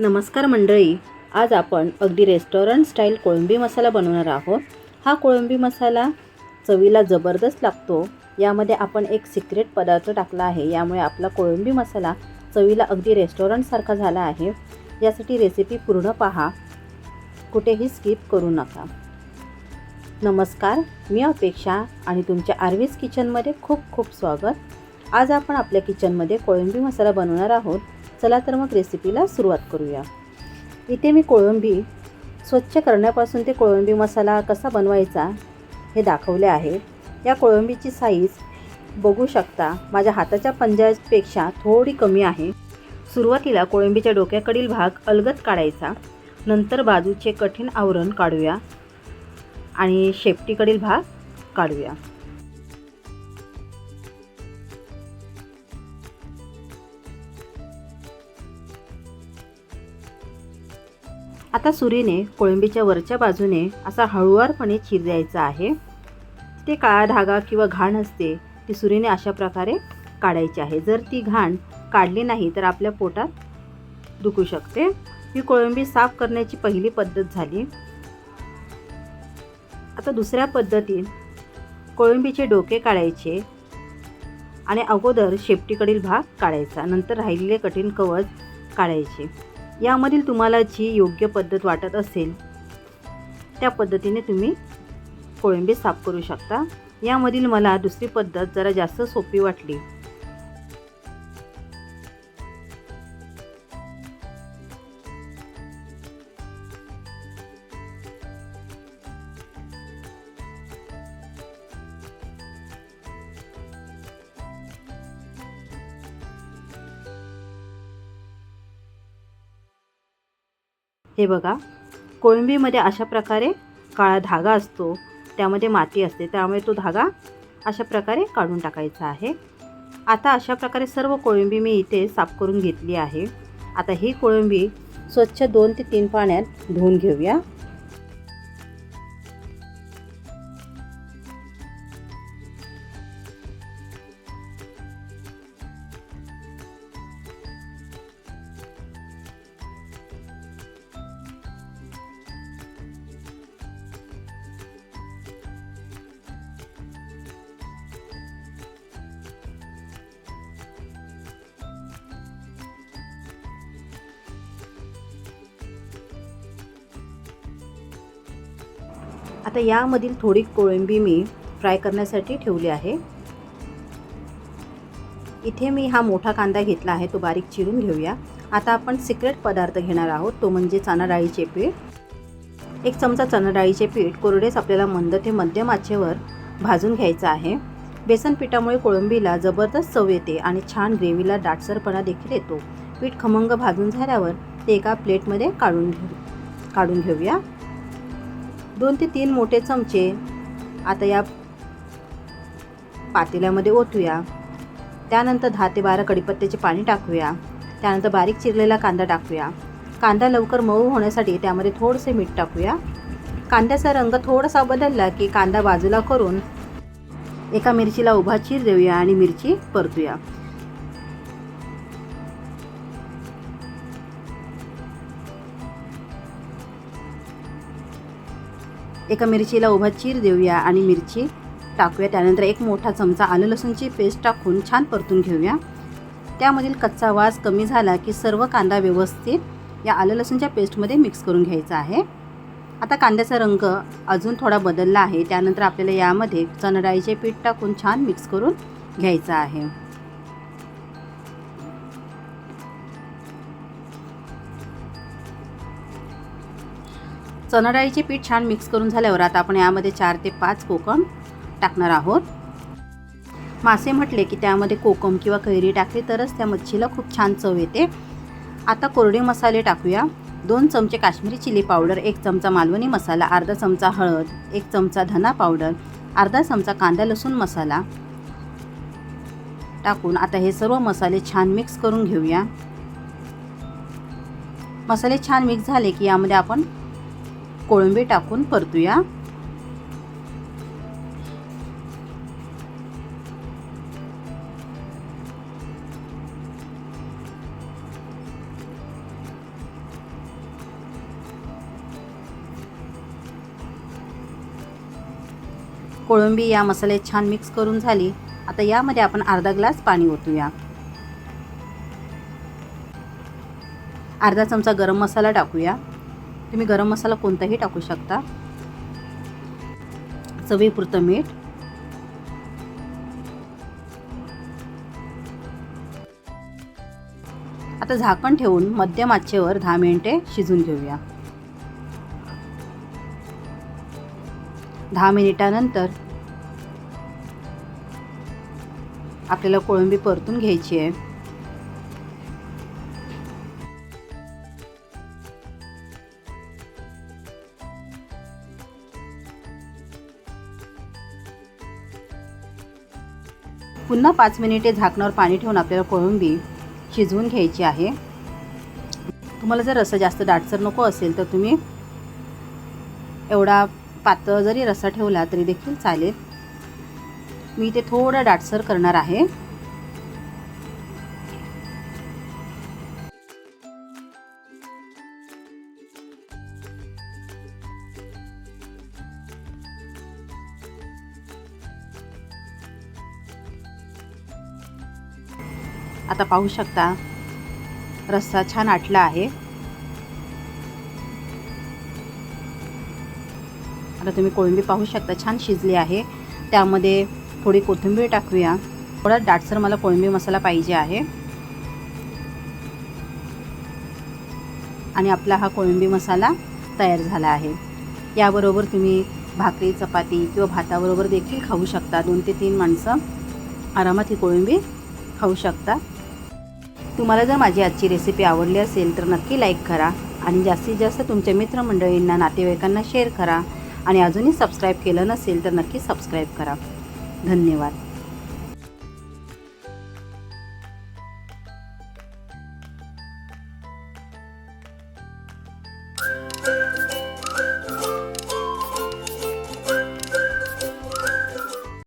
नमस्कार मंडळी. आज आपण अगदी रेस्टॉरंट स्टाईल कोळंबी मसाला बनवणार आहोत. हा कोळंबी मसाला चवीला जबरदस्त लागतो. यामध्ये आपण एक सिक्रेट पदार्थ टाकला आहे. यामुळे आपला कोळंबी मसाला चवीला अगदी रेस्टॉरंटसारखा झाला आहे. यासाठी रेसिपी पूर्ण पहा. कुठेही स्किप करू नका. नमस्कार मी अपेक्षा आणि तुमच्या आर्वीज किचनमध्ये खूप खूप स्वागत. आज आपण आपल्या किचनमध्ये कोळंबी मसाला बनवणार आहोत. चला तर मग रेसिपीला सुरुवात करूया. इथे मी कोळंबी स्वच्छ करण्यापासून ते कोळंबी मसाला कसा बनवायचा हे दाखवले आहे. या कोळंबीची साईज बघू शकता. माझ्या हाताच्या पंजापेक्षा थोडी कमी आहे. सुरुवातीला कोळंबीच्या डोक्याकडील भाग अलगत काढायचा. नंतर बाजूचे कठीण आवरण काढूया आणि शेपटीकडील भाग काढूया. आता सुरीने कोळंबीच्या वरच्या बाजूने असा हळुवारपणे चीर द्यायचा आहे. ते काळा धागा किंवा घाण असते ती सुरीने अशा प्रकारे काढायची आहे. जर ती घाण काढली नाही तर आपल्या पोटात दुखू शकते. ही कोळंबी साफ करण्याची पहिली पद्धत झाली. आता दुसऱ्या पद्धतीत कोळंबीचे डोके काढायचे आणि अगोदर शेपटीकडील भाग काढायचा. नंतर राहिलेले कठीण कवच काढायचे. यामधील तुम्हाला जी योग्य पद्धत वाटत असेल त्या पद्धतीने तुम्ही कोळंबी साफ करू शकता. यामधील मला दुसरी पद्धत जरा जास्त सोपी वाटली. हे बघा कोळंबीमध्ये अशा प्रकारे काळा धागा असतो त्यामध्ये माती असते त्यामुळे तो धागा अशा प्रकारे काढून टाकायचा आहे. आता अशा प्रकारे सर्व कोळंबी मी इथे साफ करून घेतली आहे. आता ही कोळंबी स्वच्छ दोन ते तीन पाण्यात धुवून घेऊया. आता यामधील थोडी कोळंबी मी फ्राय करण्यासाठी ठेवली आहे. इथे मी हा मोठा कांदा घेतला आहे तो बारीक चिरून घेऊया. आता आपण सिक्रेट पदार्थ घेणार आहोत तो म्हणजे चणा डाळीचे पीठ. एक चमचा चणा डाळीचे पीठ कोरडेच आपल्याला मंद ते मध्यम आचेवर भाजून घ्यायचं आहे. बेसन पिठामुळे कोळंबीला जबरदस्त चव येते आणि छान ग्रेव्हीला दाटसरपणा देखील येतो. पीठ खमंग भाजून झाल्यावर ते एका प्लेटमध्ये काढून घेऊ काढून घेऊया. दोन ते तीन मोठे चमचे आता या पातेल्यामध्ये ओतूया. त्यानंतर दहा ते बारा कडीपत्त्याचे पाणी टाकूया. त्यानंतर बारीक चिरलेला कांदा टाकूया. कांदा लवकर मऊ होण्यासाठी त्यामध्ये थोडंसे मीठ टाकूया. कांद्याचा रंग थोडासा बदलला की कांदा बाजूला करून एका मिरचीला उभा चीर देऊया आणि मिरची परतूया. एका मिरचीला उभा चीर देऊया आणि मिरची टाकूया. त्यानंतर एक मोठा चमचा आलं लसूणची पेस्ट टाकून छान परतून घेऊया. त्यामधील कच्चा वास कमी झाला की सर्व कांदा व्यवस्थित या आलं लसूणच्या पेस्टमध्ये मिक्स करून घ्यायचा आहे. आता कांद्याचा रंग अजून थोडा बदलला आहे. त्यानंतर आपल्याला यामध्ये चणडाळीचे पीठ टाकून छान मिक्स करून घ्यायचं आहे. चणा डाळीचे पीठ छान मिक्स करून झाल्यावर आता आपण यामध्ये चार ते पाच कोकम टाकणार आहोत. मासे म्हटले की त्यामध्ये कोकम किंवा कैरी टाकली तरच त्या मच्छीला खूप छान चव येते. आता कोरडे मसाले टाकूया. दोन चमचे काश्मीरी चिली पावडर एक चमचा मालवणी मसाला अर्धा चमचा हळद एक चमचा धना पावडर अर्धा चमचा कांदा लसूण मसाला टाकून आता हे सर्व मसाले छान मिक्स करून घेऊया. मसाले छान मिक्स झाले की यामध्ये आपण कोळंबी टाकून परतूया. कोळंबी या मसाल्यात छान मिक्स करून झाली. आता यामध्ये आपण अर्धा ग्लास पाणी ओतूया. अर्धा चमचा गरम मसाला टाकूया. तुम्ही गरम मसाला कोणताही टाकू शकता. चवीपुरतं मीठ. आता झाकण ठेवून मध्यम आचेवर दहा मिनिटे शिजून घेऊया. दहा मिनिटानंतर आपल्याला कोळंबी परतून घ्यायची आहे. पुन्हा पाच मिनिटे झाकणावर पाणी ठेवून आपल्याला कोळंबी शिजवून घ्यायची आहे. तुम्हाला जर रस्सा जास्त दाटसर नको असेल तर तुम्ही एवढा पातळ जरी रस्सा ठेवला तरी देखील चालेल. मी ते थोडं दाटसर करणार आहे. आता पाहू शकता. रस्सा छान आटला आहे. आता तुम्ही कोळंबी पाहू शकता छान शिजली आहे. त्यामध्ये थोडी कोथिंबीर टाकूया. थोडा दाटसर मला कोळंबी मसाला पाहिजे आहे. आणि आपला हा कोळंबी मसाला तयार झाला आहे. याबरोबर तुम्ही भाकरी चपाती किंवा भाताबरोबर देखील खाऊ शकता. दोन ते तीन माणसं आरामात ही कोळंबी खाऊ शकता. तुम्हाला जर माझी आजची रेसिपी आवडली असेल तर नक्की लाईक करा आणि जास्तीत जास्त तुमच्या मित्रमंडळींना नातेवाईकांना शेअर करा. आणि अजूनही सबस्क्राईब केलं नसेल तर नक्की सबस्क्राईब करा. धन्यवाद.